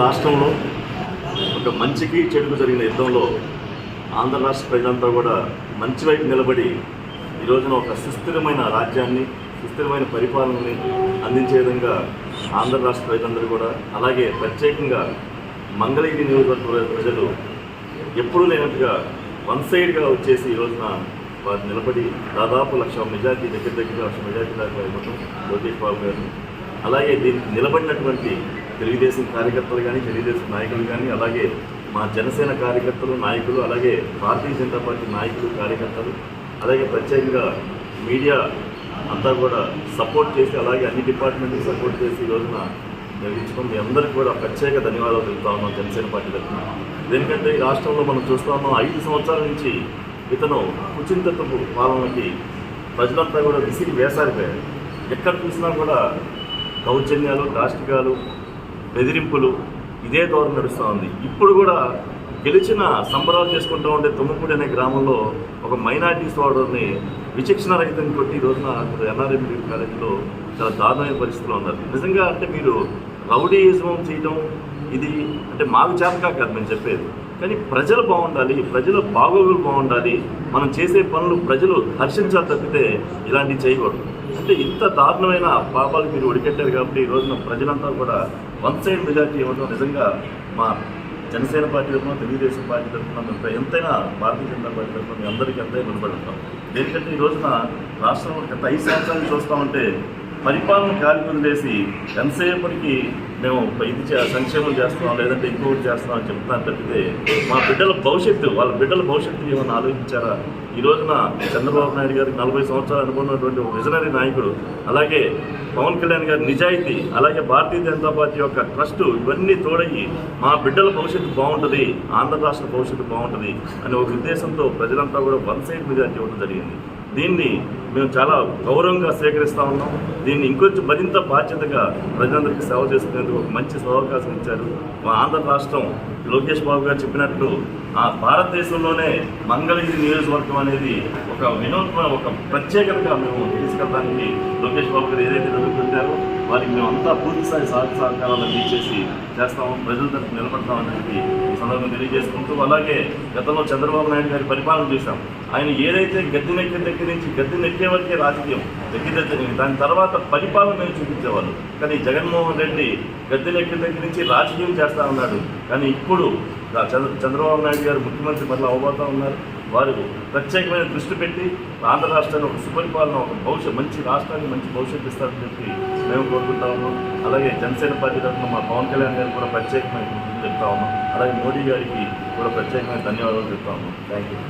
రాష్ట్రంలో ఒక మంచికి చెడుకు జరిగిన యుద్ధంలో ఆంధ్ర రాష్ట్ర ప్రజలంతా కూడా మంచి వైపు నిలబడి ఈ రోజున ఒక సుస్థిరమైన రాజ్యాన్ని సుస్థిరమైన పరిపాలనని అందించే విధంగా ఆంధ్ర రాష్ట్ర ప్రజలందరూ కూడా అలాగే ప్రత్యేకంగా మంగళగిరి నియోజకవర్గ ప్రజలు ఎప్పుడూ లేనట్టుగా వన్ సైడ్గా వచ్చేసి ఈ రోజున వారు నిలబడి దాదాపు లక్ష మెజార్టీ దగ్గర దగ్గర లక్ష మెజార్టీ దాకా ఇవ్వటం లోకేష్ బాబు గారు అలాగే దీనికి నిలబడినటువంటి తెలుగుదేశం కార్యకర్తలు కానీ తెలుగుదేశం నాయకులు కానీ అలాగే మా జనసేన కార్యకర్తలు నాయకులు అలాగే భారతీయ జనతా పార్టీ నాయకులు కార్యకర్తలు అలాగే ప్రత్యేకంగా మీడియా అంతా కూడా సపోర్ట్ చేసి అలాగే అన్ని డిపార్ట్మెంట్కి సపోర్ట్ చేసి ఈ రోజున నిర్వహించుకుని మీ అందరికీ కూడా ప్రత్యేక ధన్యవాదాలు తెలుపుతా ఉన్నాం జనసేన పార్టీ తరఫున. ఎందుకంటే ఈ రాష్ట్రంలో మనం చూస్తా ఉన్నాం ఐదు సంవత్సరాల నుంచి ఇతను కుచింతత్వపు పాలనకి ప్రజలంతా కూడా విసిరి వేసారిపోయారు. ఎక్కడ చూసినా కూడా దౌర్జన్యాలు దాష్టికాలు బెదిరింపులు ఇదే దూరం నడుస్తూ ఉంది ఇప్పుడు కూడా గెలిచిన సంబరాలు చేసుకుంటూ ఉండే తుమ్మపూడి అనే గ్రామంలో ఒక మైనార్టీ సోదరుని విచక్షణ రహితం కొట్టి ఈ రోజున ఎన్ఆర్ఎం కాలేజీలో చాలా దారుణమైన పరిస్థితుల్లో ఉన్నారు. నిజంగా అంటే మీరు రౌడీయిజం చేయడం ఇది అంటే మాకు చేతకా కాదు మేము చెప్పేది. కానీ ప్రజలు బాగుండాలి ప్రజల బాగోగులు బాగుండాలి. మనం చేసే పనులు ప్రజలు హర్షించాలి తప్పితే ఇలాంటివి చేయకూడదు. అంటే ఇంత దారుణమైన పాపాలు మీరు ఒడికెట్టారు కాబట్టి ఈ రోజున ప్రజలంతా కూడా వన్ సైడ్ మెజార్టీ ఇవ్వడం నిజంగా మా జనసేన పార్టీ తరఫున తెలుగుదేశం పార్టీ తరఫున మేము ఎంతైనా భారతీయ జనతా పార్టీ తరఫున మీ అందరికీ ఎంతైనా రుణపడి ఉంటాం దేనికంటే ఈ రోజున రాష్ట్రంలో గత ఐదు సంవత్సరాలు చూస్తామంటే పరిపాలన గాలి వదిలేసి ఎంతసేపటికి మేము ఇది చే- సంక్షేమం చేస్తున్నాం లేదంటే ఇంకొకటి చేస్తున్నాం అని చెప్తున్నాను తప్పితే మా బిడ్డల భవిష్యత్తు వాళ్ళ బిడ్డల భవిష్యత్తు ఏమైనా ఆలోచించారా? ఈ రోజున చంద్రబాబు నాయుడు గారికి నలభై సంవత్సరాలు అనుకున్నటువంటి ఒక విజనరీ నాయకుడు అలాగే పవన్ కళ్యాణ్ గారి నిజాయితీ అలాగే భారతీయ జనతా పార్టీ యొక్క ట్రస్ట్ ఇవన్నీ తోడయ్యి మా బిడ్డల భవిష్యత్తు బాగుంటుంది ఆంధ్ర రాష్ట్ర భవిష్యత్తు బాగుంటుంది అనే ఒక ఉద్దేశంతో ప్రజలంతా కూడా వన్ సైడ్ మెజార్టీ ఇవ్వడం జరిగింది. దీన్ని మేము చాలా గౌరవంగా స్వీకరిస్తూ ఉన్నాం. దీన్ని ఇంకొంచెం మరింత బాధ్యతగా ప్రజలందరికీ సేవ చేసుకునేందుకు ఒక మంచి అవకాశం ఇచ్చారు. మా ఆంధ్ర రాష్ట్రం లోకేష్ బాబు గారు చెప్పినట్టు ఆ భారతదేశంలోనే మంగళగిరి నియోజకవర్గం అనేది ఒక వినూత్న ఒక ప్రత్యేకతగా మేము తీసుకెళ్ళడానికి లోకేష్ బాబు గారు ఏదైతే జరుగుతుంటారో వారికి మేమంతా పూర్తిస్థాయి పూర్తి స్థాయి సహకారాలు అందించేసి చేస్తాము ప్రజల తరఫు నిలబడతామని చెప్పి ఈ తెలియజేసుకుంటూ అలాగే గతంలో చంద్రబాబు నాయుడు గారి పరిపాలన చూసాం ఆయన ఏదైతే గద్దె నెక్కిన దగ్గర నుంచి గద్దె నెక్కే వరకే రాజకీయం దగ్గర దగ్గర దాని తర్వాత పరిపాలన మేము చూపించేవాళ్ళు. కానీ జగన్మోహన్ రెడ్డి గద్దె నెక్కిన దగ్గర నుంచి రాజకీయం చేస్తా ఉన్నాడు. కానీ ఇప్పుడు చంద్ర- చంద్రబాబు నాయుడు గారు ముఖ్యమంత్రి మళ్ళీ అవబోతా ఉన్నారు. వారు ప్రత్యేకమైన దృష్టి పెట్టి ఆంధ్ర రాష్ట్రాన్ని ఒక సుపరిపాలన ఒక భవిష్యత్ మంచి రాష్ట్రానికి మంచి భవిష్యత్తు ఇస్తారని చెప్పి మేము కోరుకుంటా ఉన్నాం. అలాగే జనసేన పార్టీ తరఫున మా పవన్ కళ్యాణ్ గారికి కూడా ప్రత్యేకమైన చెప్తా ఉన్నాం. అలాగే మోడీ గారికి కూడా ప్రత్యేకమైన ధన్యవాదాలు చెప్తా ఉన్నాం. Thank you